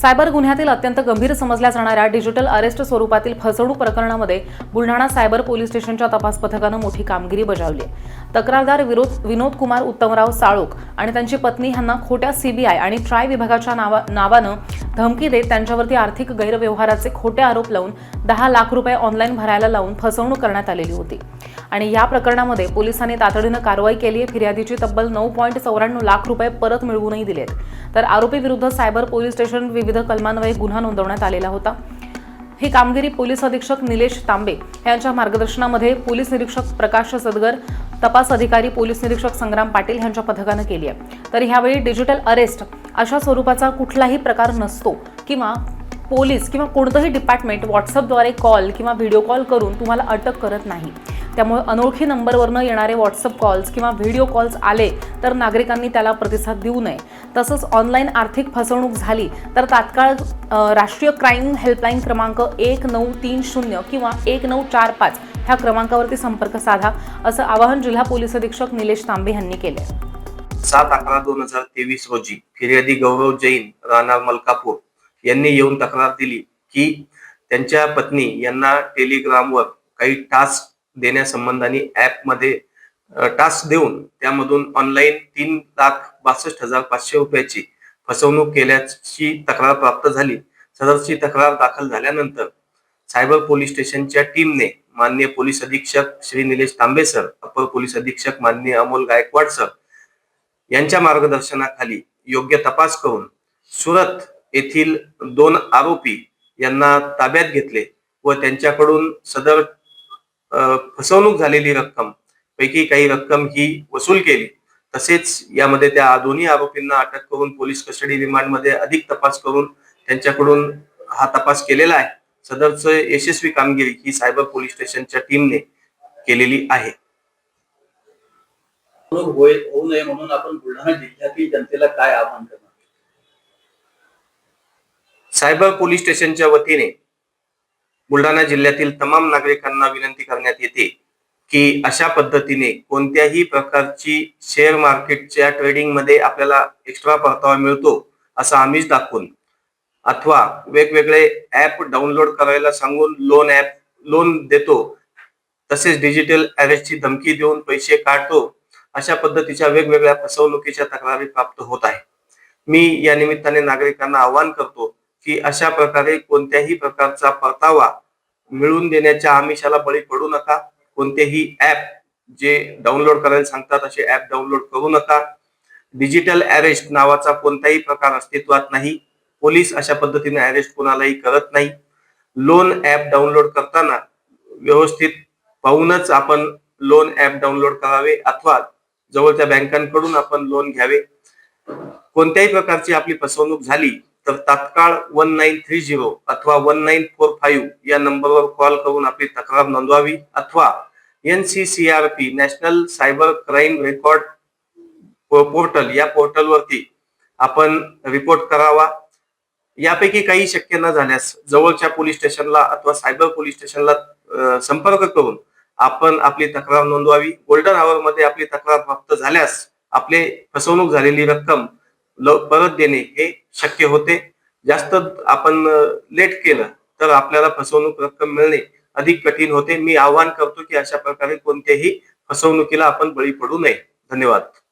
Cyber गुन्ह्यातील अत्यंत गंभीर समजल्या जाणाऱ्या डिजिटल अरेस्ट स्वरूपातील फसवणूक प्रकरणामध्ये बुलढाणा सायबर पोलीस स्टेशनच्या तपास पथकानं मोठी कामगिरी बजावली आहे. तक्रारदार विरोध विनोद कुमार उत्तमराव साळोख आणि त्यांची पत्नी यांना खोट्या सीबीआय आणि ट्राय विभागाच्या नावा नावानं धमकी देत त्यांच्यावरती आर्थिक गैरव्यवहाराचे खोटे आरोप लावून दहा लाख रुपये ऑनलाईन भरायला लावून फसवणूक करण्यात आलेली होती. आणि या प्रकरणामध्ये पोलिसांनी तातडीनं कारवाई केली आहे. फिर्यादीची तब्बल नऊ पॉईंट चौऱ्याण्णव लाख रुपये परत मिळवूनही दिलेत. तर आरोपीविरुद्ध सायबर पोलीस स्टेशन विविध कलमान्वये गुन्हा नोंदवण्यात आलेला होता. ही कामगिरी पोलीस अधीक्षक निलेश तांबे यांच्या मार्गदर्शनामध्ये पोलीस निरीक्षक प्रकाश सदगर तपास अधिकारी पोलीस निरीक्षक संग्राम पाटील यांच्या पथकानं केली आहे. तर ह्यावेळी डिजिटल अरेस्ट अशा स्वरूपाचा कुठलाही प्रकार नसतो किंवा पोलीस किंवा कोणतंही डिपार्टमेंट व्हॉट्सअपद्वारे कॉल किंवा व्हिडिओ कॉल करून तुम्हाला अटक करत नाही. त्यामुळे अनोळखी नंबरवरनं येणारे व्हॉट्सअप कॉल्स किंवा व्हिडिओ कॉल्स आले तर नागरिकांनी त्याला प्रतिसाद देऊ नये. तसंच ऑनलाईन आर्थिक फसवणूक झाली तर तात्काळ राष्ट्रीय क्राईम हेल्पलाईन क्रमांक एक नऊ तीन शून्य किंवा एक नऊ चार पाच ह्या क्रमांकावरती संपर्क साधा असं आवाहन जिल्हा पोलीस अधीक्षक निलेश तांबे यांनी केले सात अकरा दोन हजार तेवीस रोजी फिर्यादी गौरव जैन राहणार मलकापूर यांनी येऊन तक्रार दिली की त्यांच्या पत्नी यांना टेलिग्रामवर काही टास्क देण्यासंबंधाने ऍपमध्ये टास्क देऊन त्यामधून ऑनलाईन तीन लाख बासष्ट हजार पाचशे रुपयाची फसवणूक केल्याची तक्रार प्राप्त झाली. सदरची तक्रार दाखल झाल्यानंतर सायबर पोलीस स्टेशनच्या टीमने माननीय पोलीस अधीक्षक श्री निलेश तांबे सर अपर पोलीस अधीक्षक माननीय अमोल गायकवाड सर यांच्या मार्गदर्शनाखाली योग्य तपास करून सुरत येथील दोन आरोपी यांना ताब्यात घेतले व त्यांच्याकडून सदर फसवणूक झालेली रक्कम पैकी काही रक्कम ही वसूल केली. तसेच यामध्ये त्या दोन्ही आरोपींना अटक करून पोलीस कस्टडी रिमांडमध्ये अधिक तपास करून त्यांच्याकडून हा तपास केलेला आहे. सदरचं यशस्वी कामगिरी ही सायबर पोलीस स्टेशनच्या टीमने केलेली आहे. होऊ नये म्हणून आपण बुलढाणा जिल्ह्यातील जनतेला काय आवाहन करणार? सायबर पोलीस स्टेशनच्या वतीने बुलढाणा जिल्ह्यातील तमाम नागरिकांना विनंती करण्यात येते की अशा पद्धतीने कोणत्याही प्रकारची शेअर मार्केटच्या ट्रेडिंगमध्ये आपल्याला एक्स्ट्रा परतावा मिळतो असं आम्हीच दाखवून अथवा वेगवेगळे ऍप डाउनलोड करायला सांगून लोन ऍप लोन देतो तसेच डिजिटल अरेस्टची धमकी देऊन पैसे काढतो अशा पद्धतीच्या वेगवेगळ्या फसवणुकीच्या तक्रारी प्राप्त होत आहे मी या निमित्ताने नागरिकांना आवाहन करतो की अशा प्रकारे कोणत्याही प्रकारचा परतावा मिळवून देण्याच्या आमिषाला बळी पडू नका. कोणतेही ऍप जे डाउनलोड करायला सांगतात असे ऍप डाउनलोड करू नका. डिजिटल अरेस्ट नावाचा कोणताही प्रकार अस्तित्वात नाही. पोलीस अशा पद्धतीने अरेस्ट कोणालाही करत नाही. लोन ऍप डाउनलोड करताना व्यवस्थित पाहूनच आपण लोन ऍप डाउनलोड करावे अथवा जवळच्या बँकांकडून आपण लोन घ्यावे. कोणत्याही प्रकारची आपली फसवणूक झाली तर तात्काळ वन नाईन थ्री झिरो अथवा वन नाईन फोर फाईव्ह या नंबरवर कॉल करून आपली तक्रार नोंदवावी अथवा N C C R P national cyber crime record portal या पोर्टलवरती आपण रिपोर्ट करावा. यापैकी काही शक्य न झाल्यास जवळच्या पोलीस स्टेशनला अथवा सायबर पोलीस स्टेशनला संपर्क करून आपण आपली तक्रार नोंदवावी. गोल्डन आवर मध्ये आपली तक्रार प्राप्त झाल्यास आपले फसवणूक झालेली रक्कम ल- परत देणे हे शक्य होते. जास्त आपण लेट केलं तर आपल्याला फसवणूक रक्कम मिळणे अधिक कठीण होते. मी आवाहन करतो की अशा प्रकारे कोणत्याही फसवणुकीला आपण बळी पडू नये. धन्यवाद.